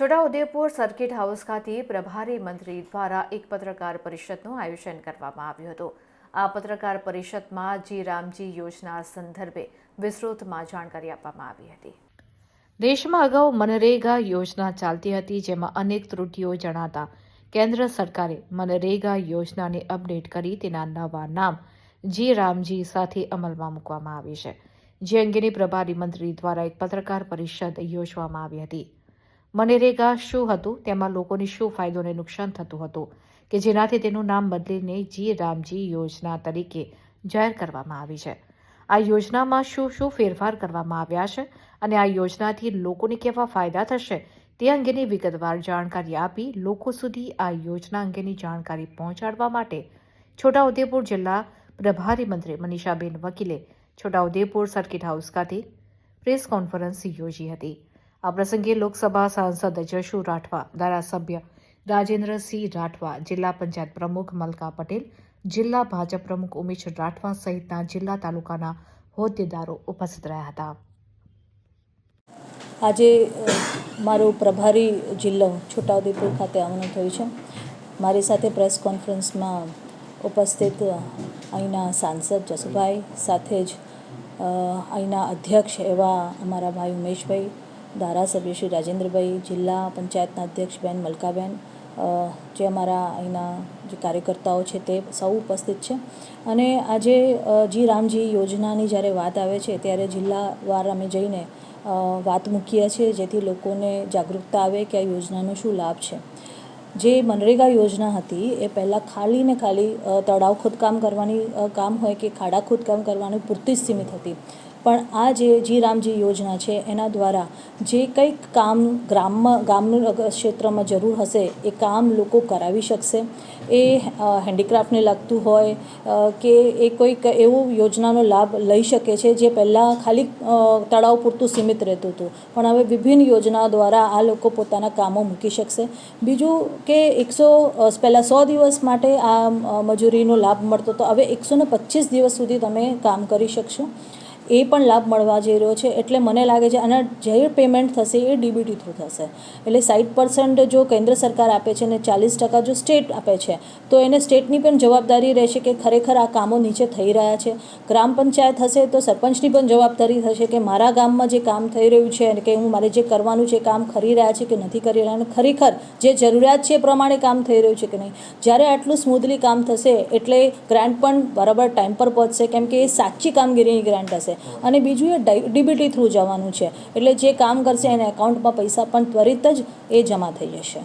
Chhota Udepur circuit house ખાતે પ્રભારી મંત્રી દ્વારા એક પત્રકાર પરિષદનું આયોજન કરવામાં આવ્યું હતું. આ પત્રકાર પરિષદમાં જી રામજી યોજના સંદર્ભે વિસ્તૃતમાં જાણકારી આપવામાં આવી હતી. દેશમાં અગાઉ મનરેગા યોજના ચાલતી હતી, જેમાં અનેક ત્રુટીઓ જણાતા કેન્દ્ર સરકારે મનરેગા યોજનાને અપડેટ કરી તેના નવા નામ જી રામજી સાથે અમલમાં મૂકવામાં આવી છે. જે અંગેની પ્રભારી મંત્રી દ્વારા એક પત્રકાર પરિષદ યોજવામાં આવી હતી. મનરેગા શું હતું? તેમાં લોકોને શું ફાયદો અને નુકસાન થતું હતું? કે જેનાથી તેનું નામ બદલીને જી રામજી યોજના તરીકે જાહેર કરવામાં આવી છે. આ યોજનામાં શું શું ફેરફાર કરવામાં આવ્યા છે? અને આ યોજનાથી લોકોને કેવા ફાયદા થશે? તે અંગેની વિગતવાર જાણકારી આપી લોકો સુધી આ યોજના અંગેની જાણકારી પહોંચાડવા માટે છોટાઉદેપુર જિલ્લા પ્રભારી મંત્રી મનીષાબેન વકીલે છોટાઉદેપુર સર્કિટ હાઉસ ખાતે પ્રેસ કોન્ફરન્સ યોજી હતી. આ પ્રસંગે લોકસભા સાંસદ જશુ રાઠવા, ધારાસભ્ય રાજેન્દ્રસિંહ રાઠવા, જિલ્લા પંચાયત પ્રમુખ મલકા પટેલ, જિલ્લા ભાજપ પ્રમુખ ઉમેશ રાઠવા સહિતના જિલ્લા તાલુકાના હોદ્દેદારો ઉપસ્થિત રહ્યા હતા. આજે મારો પ્રભારી જિલ્લો છોટાઉદેપુર ખાતે આવવાનું થયું છે. મારી સાથે પ્રેસ કોન્ફરન્સમાં ઉપસ્થિત અહીંના સાંસદ જસુભાઈ, સાથે જ અહીંના અધ્યક્ષ એવા અમારા ભાઈ ઉમેશભાઈ ધારાસભ્ય શ્રી રાજેન્દ્રભાઈ જિલ્લા પંચાયતના અધ્યક્ષ બેન મલકાબેન જે અમારા અહીંના જે કાર્યકર્તાઓ છે તે સૌ ઉપસ્થિત છે. અને આજે જી રામજી યોજનાની જ્યારે વાત આવે છે, ત્યારે જિલ્લાવાર અમે જઈને વાત મૂકીએ છીએ, જેથી લોકોને જાગૃતતા આવે કે આ યોજનાનો શું લાભ છે. જે મનરેગા યોજના હતી, એ પહેલાં ખાલી ને ખાલી તળાવ ખોદકામ કરવાની કામ હોય કે ખાડા ખોદકામ કરવાની પૂરતી જ સીમિત હતી. પણ આ જે જી રામજી યોજના છે, એના દ્વારા જે કંઈક કામ ગ્રામમાં, ગામનું ક્ષેત્રમાં જરૂર હશે, એ કામ લોકો કરાવી શકશે. એ હેન્ડીક્રાફ્ટને લગતું હોય કે એ કોઈક એવું યોજનાનો લાભ લઈ શકે છે, જે પહેલાં ખાલી તળાવ પૂરતું સીમિત રહેતું હતું. પણ હવે વિભિન્ન યોજના દ્વારા આ લોકો પોતાના કામો મૂકી શકશે. બીજું કે એકસો પહેલાં સો દિવસ માટે આ મજૂરીનો લાભ મળતો હતો હવે એકસો ને દિવસ સુધી તમે કામ કરી શકશો. એ પણ લાભ મળવા જઈ રહ્યો છે. એટલે મને લાગે છે આના જે પેમેન્ટ થશે એ ડીબીટી થ્રુ થશે. એટલે સાઠ પર્સન્ટ જો કેન્દ્ર સરકાર આપે છે અને ચાલીસ ટકા જો સ્ટેટ આપે છે, તો એને સ્ટેટની પણ જવાબદારી રહેશે કે ખરેખર આ કામો નીચે થઈ રહ્યા છે. ગ્રામ પંચાયત હશે તો સરપંચની પણ જવાબદારી થશે કે મારા ગામમાં જે કામ થઈ રહ્યું છે અને કે હું મારે જે કરવાનું છે કામ કરી રહ્યા છે કે નથી કરી રહ્યા અને ખરેખર જે જરૂરિયાત છે એ પ્રમાણે કામ થઈ રહ્યું છે કે નહીં. જ્યારે આટલું સ્મૂધલી કામ થશે, એટલે ગ્રાન્ટ પણ બરાબર ટાઈમ પર પહોંચશે. કેમ કે એ સાચી કામગીરીની ગ્રાન્ટ હશે. અને બીજું એ ડીબીટી થ્રુ જવાનું છે. એટલે જે કામ કરશે એના એકાઉન્ટમાં પૈસા પણ ત્વરિત જ એ જમા થઈ જશે.